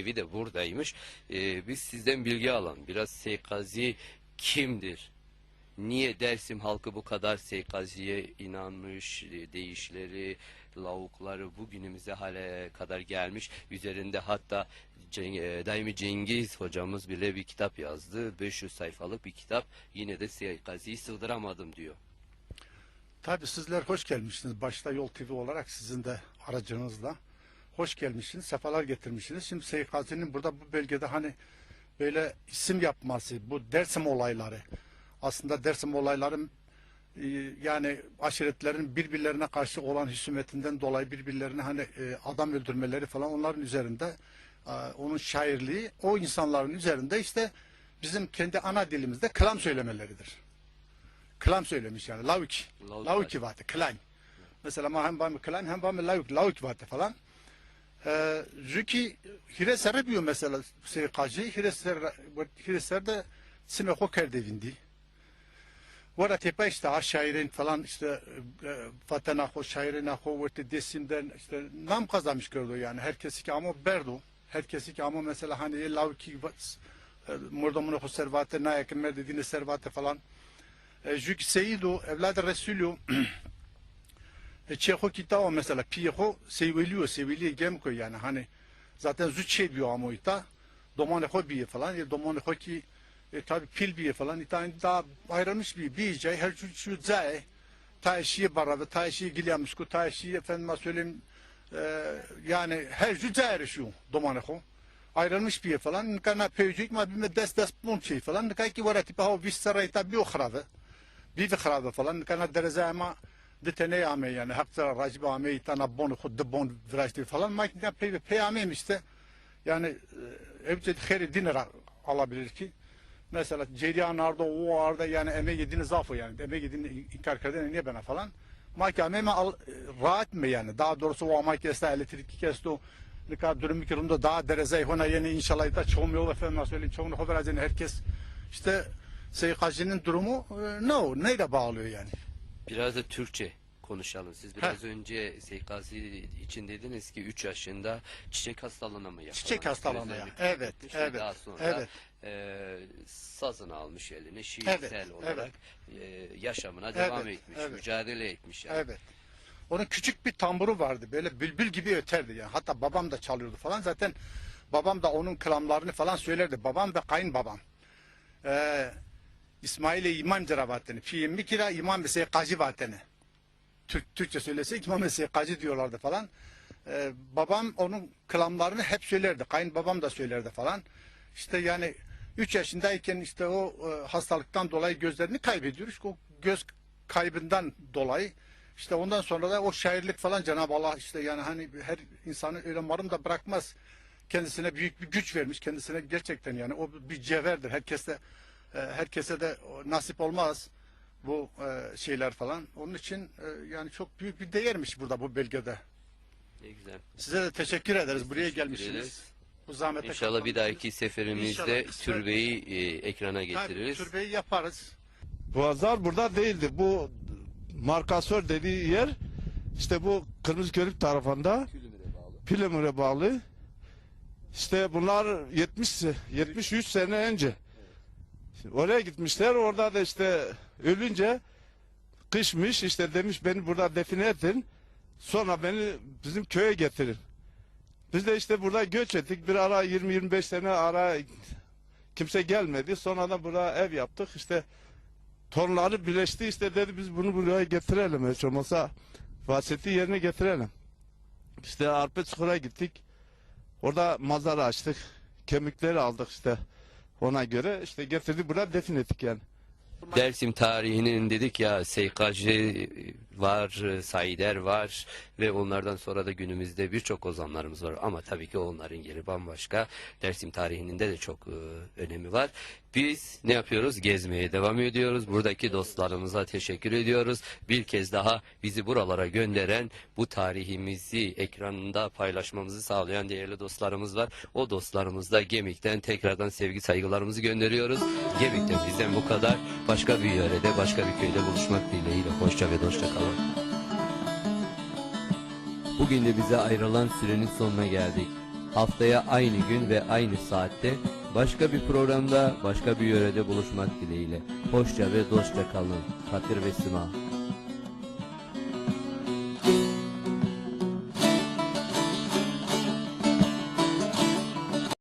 evi de buradaymış. Ee, biz sizden bilgi alalım. Biraz Seykazi kimdir? Niye Dersim halkı bu kadar Seykazi'ye inanmış, e, deyişleri, lavukları bugünümüze hale kadar gelmiş. Üzerinde hatta e, Daimi Cengiz hocamız bile bir kitap yazdı. 500 sayfalık bir kitap. Yine de Seykazi'yi sığdıramadım diyor. Tabii sizler hoş gelmişsiniz. Başta Yol TV olarak sizin de aracınızla hoş gelmişsiniz. Sefalar getirmişsiniz. Şimdi Seyit Gazi'nin burada bu bölgede hani böyle isim yapması, bu Dersim olayları aslında Dersim olayları e, yani aşiretlerin birbirlerine karşı olan husumetinden dolayı birbirlerine hani e, adam öldürmeleri falan onların üzerinde e, onun şairliği o insanların üzerinde işte bizim kendi ana dilimizde klam söylemeleridir. Klam söylemiş yani lavuk. Lavuk vardı klam. Mesela hem bami klam hem bami lavuk lavuk vardı falan. Ee, Züki Hireser'e biliyor mesela Seykacı. Hireser, Hireser'de Sime Hoker devindi. Vara tepe işte ha şairin falan işte e, Fatena ho şairin ho vete desimden işte nam kazanmış gördü yani herkesi ki ama berdu herkesi ki ama mesela hani lavki murdamını ho servate na yakın dediğini servate falan e, Jük Seyidu evladı Resulü e, Çeho kitao mesela piyeho seviliyor seviliyor gem koy yani hani zaten züç şey diyor ama ita. Domane ho biye falan. Ya domane ho ki e, tabi pil biye falan. İta daha ayrılmış bir bir cay her şu şu zay ta eşiği baradı ta eşiği gilyamış ku ta eşiği efendime söyleyeyim e, yani her şu zay şu domane ho ayrılmış bir falan. Kana peycik ma bir dest dest bun şey falan. Kay ki var tipa o bir sarayta bir okhradı bir khradı falan. Kana dereze ama de tane ame yani. Hakta racib ame itana bon khud bon virajti falan. Ma ki pey pey ame işte. Yani e, evcet kheri dinara alabilir ki. Mesela Ceriyan arda o arda yani eme yediğini zafı yani. Eme yediğini inkar kırdın niye bana falan? Mahkeme mi al rahat mı yani? Daha doğrusu o ama kesti elektrik kesti ne kadar durum durumda daha dereze hona yeni inşallah da çoğum yol efendim söyleyeyim çoğunu haber herkes işte Seykacı'nın durumu e, ne o? Neyle bağlıyor yani? Biraz da Türkçe konuşalım. Siz biraz önce Seykazi için dediniz ki 3 yaşında çiçek hastalığına mı yakalanmış? Çiçek hastalığına ya. Evet, ve evet, Daha sonra evet. e, sazını almış eline şiirsel Evet, olarak e, yaşamına devam etmiş, evet. mücadele etmiş. Yani. Evet. Onun küçük bir tamburu vardı. Böyle bülbül gibi öterdi yani. Hatta babam da çalıyordu falan. Zaten babam da onun kılamlarını falan söylerdi. Babam ve kayınbabam. Ee, İsmail İmam Ceravateni. Fiyim bir kira İmam Mesih Kacı Vateni. Türk, Türkçe söylesek İmam Mesih Kacı diyorlardı falan. Ee, babam onun kılamlarını hep söylerdi. Kayınbabam da söylerdi falan. İşte yani 3 yaşındayken işte o e, hastalıktan dolayı gözlerini kaybediyoruz. O göz kaybından dolayı işte ondan sonra da o şairlik falan Cenab-ı Allah işte yani hani her insanı öyle marım da bırakmaz. Kendisine büyük bir güç vermiş. Kendisine gerçekten yani o bir cevherdir. Herkese e, herkese de nasip olmaz bu e, şeyler falan. Onun için e, yani çok büyük bir değermiş burada bu bölgede. Ne güzel. Size de teşekkür ederiz. Buraya Teşekkür gelmişsiniz. ederiz. Bu zahmete İnşallah bir katlandınız. dahaki seferimizde İnşallah. türbeyi e, ekrana Tabii, getiririz. türbeyi yaparız. Boğazlar burada değildi. Bu markasör dediği yer işte bu Kırmızı Körük tarafında Pilemir'e bağlı. İşte bunlar 70 70 100 sene önce. Şimdi oraya gitmişler. Orada da işte ölünce kışmış işte demiş beni burada define edin. Sonra beni bizim köye getirin. Biz de işte burada göç ettik. Bir ara 20-25 sene ara kimse gelmedi. Sonradan burada ev yaptık. İşte torunları birleşti işte dedi biz bunu buraya getirelim hiç olmazsa vasiyeti yerine getirelim. İşte Arpa Çukur'a gittik. Orada mazara açtık. Kemikleri aldık işte. Ona göre işte getirdik buraya defin ettik yani. Dersim tarihinin dedik ya Seykacı var, Saider var ve onlardan sonra da günümüzde birçok ozanlarımız var. Ama tabii ki onların yeri bambaşka. Dersim tarihinin de de çok e, önemi var. Biz ne yapıyoruz? Gezmeye devam ediyoruz. Buradaki dostlarımıza teşekkür ediyoruz. Bir kez daha bizi buralara gönderen, bu tarihimizi ekranında paylaşmamızı sağlayan değerli dostlarımız var. O dostlarımızda Gemik'ten tekrardan sevgi saygılarımızı gönderiyoruz. Gemik'ten bizden bu kadar. Başka bir yörede, başka bir köyde buluşmak dileğiyle. Hoşça ve dostça kalın. Bugün de bize ayrılan sürenin sonuna geldik. Haftaya aynı gün ve aynı saatte başka bir programda başka bir yörede buluşmak dileğiyle. Hoşça ve dostça kalın. Katır ve Sima.